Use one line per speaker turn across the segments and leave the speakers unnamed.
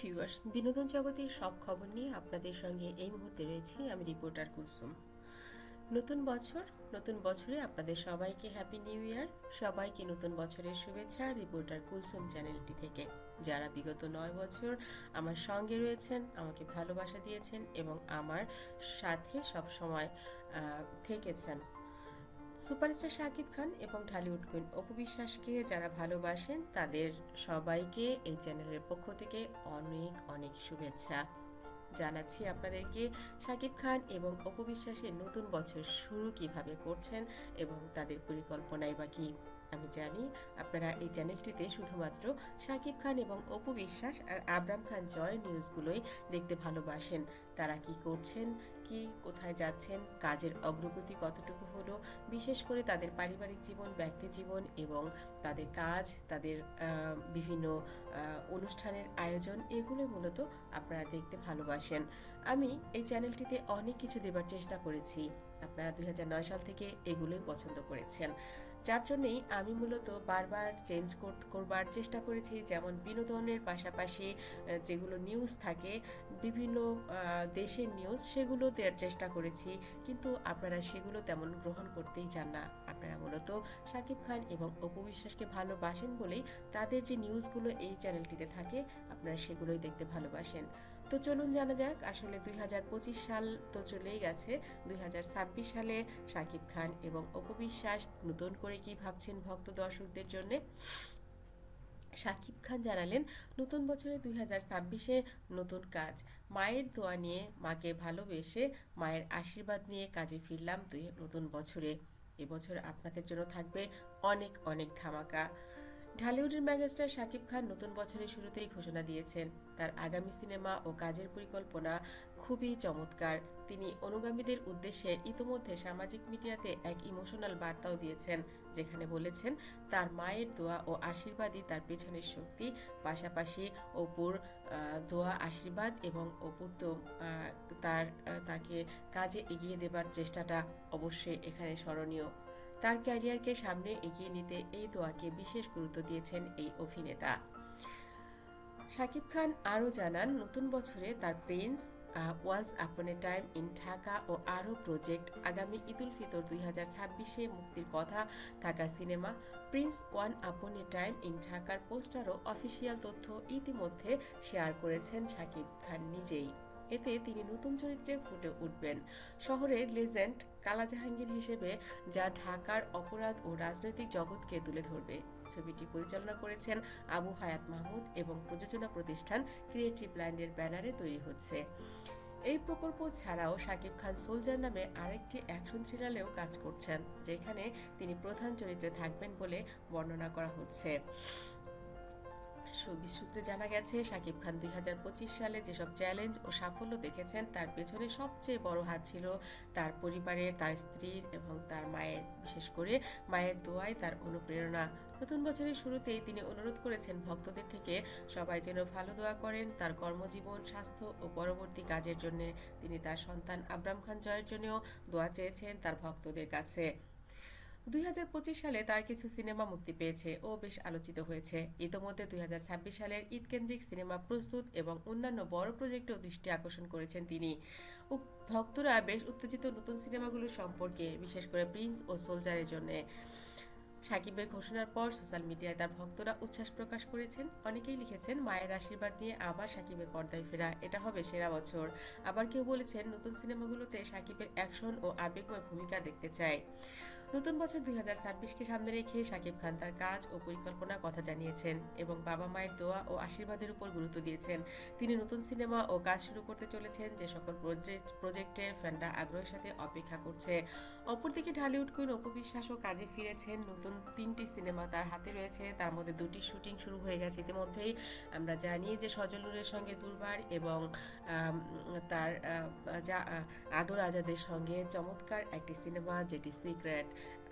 Viewers বিনোদন জগতের সব খবর নিয়ে আপনাদের সঙ্গে এই মুহূর্তে রয়েছি আমি রিপোর্টার কুলসুম। নতুন বছর, নতুন বছরে আপনাদের সবাইকে হ্যাপি নিউ ইয়ার সবাইকে নতুন বছরের শুভেচ্ছা রিপোর্টার কুলসুম চ্যানেলটি থেকে। যারা বিগত নয় বছর আমার সঙ্গে রয়েছেন, আমাকে ভালোবাসা দিয়েছেন এবং আমার সাথে সব সময় থেকেছেন। সুপারস্টার শাকিব খান এবং ঢালিউড কুইন অপু বিশ্বাসকে যারা ভালোবাসেন, তাদের সবাইকে এই চ্যানেলের পক্ষ থেকে অনেক অনেক শুভেচ্ছা। জানাচ্ছি আপনাদেরকে শাকিব খান এবং অপু বিশ্বাসের নতুন বছর শুরু কীভাবে করছেন এবং তাদের পরিকল্পনাই বা কি। আমি জানি আপনারা এই চ্যানেলটিতে শুধুমাত্র শাকিব খান এবং অপু বিশ্বাস আর আবরাম খান জয় নিউজগুলোই দেখতে ভালোবাসেন। তারা কি করছেন কি, কোথায় যাচ্ছেন, কাজের অগ্রগতি কতটুকু হলো, বিশেষ করে তাদের পারিবারিক জীবন, ব্যক্তি জীবন এবং তাদের কাজ, তাদের বিভিন্ন অনুষ্ঠানের আয়োজন, এগুলো মূলত আপনারা দেখতে ভালোবাসেন। আমি এই চ্যানেলটিতে অনেক কিছু দেবার চেষ্টা করেছি। আপনারা দু হাজার নয় সাল থেকে এগুলোই পছন্দ করেছেন। যার জন্যই আমি মূলত বারবার চেঞ্জ করবার চেষ্টা করেছি। যেমন বিনোদনের পাশাপাশি যেগুলো নিউজ থাকে, বিভিন্ন দেশের নিউজ সেগুলো দেওয়ার চেষ্টা করেছি। কিন্তু আপনারা সেগুলো তেমন গ্রহণ করতেই চান না। আপনারা মূলত শাকিব খান এবং অপু বিশ্বাসকে ভালোবাসেন বলেই তাদের যে নিউজগুলো এই চ্যানেলটিতে থাকে আপনারা সেগুলোই দেখতে ভালোবাসেন। তো চলুন জানা যাক, আসলে দুই সাল তো চলেই গেছে। দুই সালে শাকিব খান এবং অপবিশ্বাস নতুন করে কি ভাবছেন ভক্ত দর্শকদের জন্য? শাকিব খান জানালেন, নতুন বছরে দুই হাজার নতুন কাজ। মায়ের দোয়া নিয়ে, মাকে ভালোবেসে, মায়ের আশীর্বাদ নিয়ে কাজে ফিরলাম দুই নতুন বছরে। এবছর আপনাদের জন্য থাকবে অনেক অনেক ধামাকা। ঢালিউডের ম্যাগাস্টার শাকিব খান নতুন বছরের শুরুতেই ঘোষণা দিয়েছেন। তার আগামী সিনেমা ও কাজের পরিকল্পনা খুবই চমৎকার। তিনি অনুগামীদের উদ্দেশ্যে ইতোমধ্যে সামাজিক মিডিয়াতে এক ইমোশনাল বার্তাও দিয়েছেন, যেখানে বলেছেন, তার মায়ের দোয়া ও আশীর্বাদই তার পেছনের শক্তি। পাশাপাশি অপুর দোয়া, আশীর্বাদ এবং অপুর তো তার তাকে কাজে এগিয়ে দেবার চেষ্টাটা অবশ্যই এখানে স্মরণীয়। তার ক্যারিয়ারকে সামনে এগিয়ে নিতে এই দোয়াকে বিশেষ গুরুত্ব দিয়েছেন এই অভিনেতা। শাকিব খান আরও জানান, নতুন বছরে তার prince once upon a time in Dhaka ও আরও প্রজেক্ট আগামী ঈদুল ফিতর দুই হাজার ছাব্বিশে মুক্তির কথা থাকা cinema, prince one upon a time in ঢাকার পোস্টার ও অফিসিয়াল তথ্য ইতিমধ্যে শেয়ার করেছেন শাকিব খান নিজেই। এতে তিনি নতুন চরিত্রে ফুটে উঠবেন। শহরের লেজেন্ড কালা জাহাঙ্গীর হিসেবে, যা ঢাকার অপরাধ ও রাজনৈতিক জগৎকে তুলে ধরবে। ছবিটি পরিচালনা করেছেন আবু হায়াত মাহমুদ এবং প্রযোজনা প্রতিষ্ঠান ক্রিয়েটিভ ল্যান্ডের ব্যানারে তৈরি হচ্ছে। এই প্রকল্প ছাড়াও শাকিব খান সোলজার নামে আরেকটি অ্যাকশন থ্রিলারেও কাজ করছেন, যেখানে তিনি প্রধান চরিত্রে থাকবেন বলে বর্ণনা করা হচ্ছে। শোবিজ সূত্রে জানা গেছে, শাকিব খান দুই সালে যেসব চ্যালেঞ্জ ও সাফল্য দেখেছেন, তার পেছনে সবচেয়ে বড় হাত ছিল তার পরিবারের তার স্ত্রীর এবং তার মায়ের। বিশেষ করে মায়ের দোয়ায় তার অনুপ্রেরণা। নতুন বছরের শুরুতেই তিনি অনুরোধ করেছেন ভক্তদের থেকে, সবাই যেন ভালো দোয়া করেন, তার কর্মজীবন, স্বাস্থ্য ও পরবর্তী কাজের জন্য। তিনি তার সন্তান আবরাম খান জয়ের জন্যও দোয়া চেয়েছেন তার ভক্তদের কাছে। দুই হাজার পঁচিশ সালে তার কিছু সিনেমা মুক্তি পেয়েছে ও বেশ আলোচিত হয়েছে। ইতোমধ্যে দুই হাজার ছাব্বিশ সালের ঈদ কেন্দ্রিক সিনেমা প্রস্তুত এবং অন্যান্য বড় প্রজেক্টেও দৃষ্টি আকর্ষণ করেছেন তিনি। ভক্তরা বেশ উত্তেজিত নতুন সিনেমাগুলো সম্পর্কে, বিশেষ করে প্রিন্স ও সোলজারের জন্য। সাকিবের ঘোষণার পর সোশ্যাল মিডিয়ায় তার ভক্তরা উচ্ছ্বাস প্রকাশ করেছেন। অনেকেই লিখেছেন, মায়ের আশীর্বাদ নিয়ে আবার সাকিবের পর্দায় ফেরা। এটা হবে সেরা বছর। আবার কেউ বলেছেন, নতুন সিনেমাগুলোতে সাকিবের অ্যাকশন ও আবেগময় ভূমিকা দেখতে চায় নতুন বছর দুই হাজার ছাব্বিশকে সামনে রেখে শাকিব খান তার কাজ ও পরিকল্পনার কথা জানিয়েছেন এবং বাবা মায়ের দোয়া ও আশীর্বাদের উপর গুরুত্ব দিয়েছেন। তিনি নতুন সিনেমা ও কাজ শুরু করতে চলেছেন যে সকল প্রজেক্টে ফ্যানরা আগ্রহের সাথে অপেক্ষা করছে। অপরদিকে ঢালিউড কুইন অপবিশ্বাসও কাজে ফিরেছেন। নতুন তিনটি সিনেমা তার হাতে রয়েছে। তার মধ্যে দুটি শুটিং শুরু হয়ে গেছে ইতিমধ্যেই। আমরা জানি যে সজলুরের সঙ্গে দুর্বার এবং তার যা আদর আজাদের সঙ্গে চমৎকার একটি সিনেমা যেটি সিক্রেট।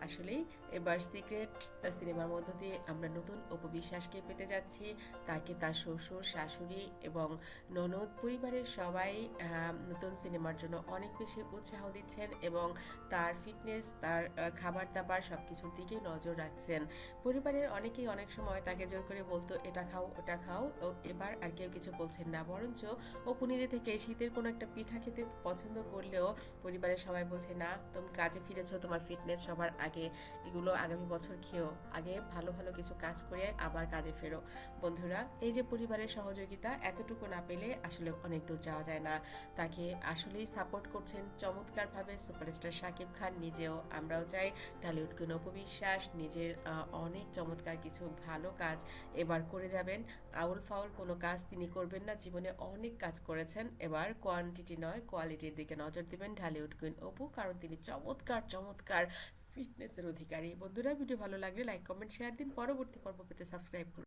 আসলেই এবার সিক্রেট সিনেমার মধ্য দিয়ে আমরা নতুন অপবিশ্বাসকে পেতে যাচ্ছি। তাকে তার শ্বশুর, শাশুড়ি এবং ননদ পরিবারের সবাই নতুন সিনেমার জন্য অনেক বেশি উৎসাহ দিচ্ছেন এবং তার ফিটনেস, তার খাবার দাবার সব কিছুর দিকে নজর রাখছেন। পরিবারের অনেকেই অনেক সময় তাকে জোর করে বলতো, এটা খাও, ওটা খাও। ও এবার আর কেউ কিছু বলছেন না। বরঞ্চ অপু নিজে থেকে শীতের কোনো একটা পিঠা খেতে পছন্দ করলেও পরিবারের সবাই বলছে, না, তুমি কাজে ফিরেছো, তোমার ফিটনেস সবার আগে এগুলো আগামী বছর খেও। আগে ভালো ভালো কিছু কাজ করে আবার কাজে ফেরো। বন্ধুরা, এই যে পরিবারের সহযোগিতা, এতটুকু না পেলে আসলে অনেক দূর যাওয়া যায় না। তাকে আসলেই সাপোর্ট করছেন চমৎকারভাবে সুপারস্টার শাকিব খান। নিজেও আমরাও চাই। টলিউড কোন উপবিশ্বাস নিজের অনেক চমৎকার কিছু ভালো কাজ এবার করে যাবেন। আউল ফাউল কোনো কাজ তিনি করবেন না। জীবনে অনেক কাজ করেছেন। এবার কোয়ান্টিটি নয় কোয়ালিটির দিকে নজর দিবেন ঢালিউড কুইন অপু। কারণ তিনি চমৎকার চমৎকার ফিটনেসের অধিকারী। বন্ধুরা ভিডিও ভালো লাগলে লাইক কমেন্ট শেয়ার দিন পরবর্তী পর্ব পেতে সাবস্ক্রাইব করুন।